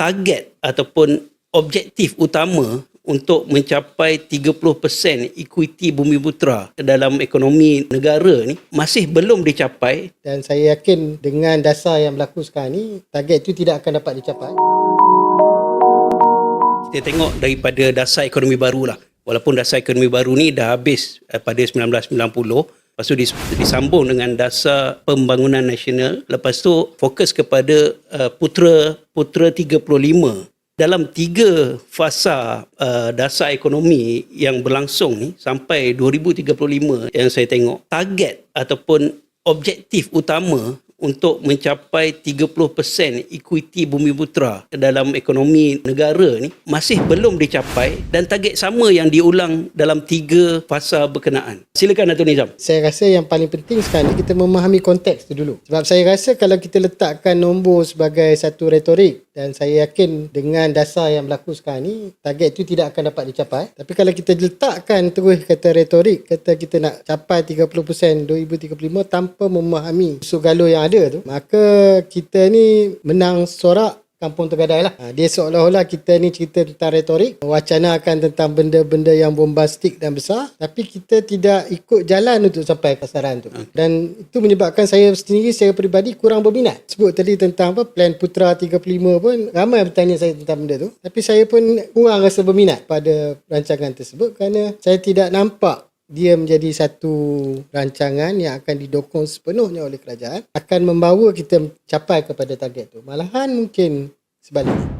target ataupun objektif utama untuk mencapai 30% equity bumi putra dalam ekonomi negara ni masih belum dicapai Dan saya yakin dengan dasar yang berlaku sekarang ni, target itu tidak akan dapat dicapai. kita tengok daripada dasar ekonomi baru lah walaupun dasar ekonomi baru ni dah habis eh, pada 1990 lepas tu dis- disambung dengan dasar pembangunan nasional. Lepas tu fokus kepada uh, putra 35 dalam tiga fasa uh, dasar ekonomi yang berlangsung ni sampai 2035 yang saya tengok target ataupun objektif utama untuk mencapai 30% equity bumi putra dalam ekonomi negara ni masih belum dicapai dan target sama yang diulang dalam tiga fasa berkenaan. Silakan Datuk Nizam. Saya rasa yang paling penting sekarang ni kita memahami konteks tu dulu. Sebab saya rasa kalau kita letakkan nombor sebagai satu retorik dan saya yakin dengan dasar yang berlaku sekarang ni target itu tidak akan dapat dicapai. Tapi kalau kita letakkan terus kata retorik, kata kita nak capai 30% 2035 tanpa memahami isu galuh yang ada tu, maka kita ni menang sorak kampung tergadai lah. Ha, dia seolah-olah kita ni cerita tentang retorik, wacanakan tentang benda-benda yang bombastik dan besar, tapi kita tidak ikut jalan untuk sampai ke sasaran tu. Dan itu menyebabkan saya sendiri, saya peribadi kurang berminat. Sebut tadi tentang apa plan Putra 35 pun, ramai bertanya saya tentang benda tu. Tapi saya pun kurang rasa berminat pada rancangan tersebut kerana saya tidak nampak dia menjadi satu rancangan yang akan didokong sepenuhnya oleh kerajaan akan membawa kita capai kepada target tu. Malahan mungkin sebaliknya.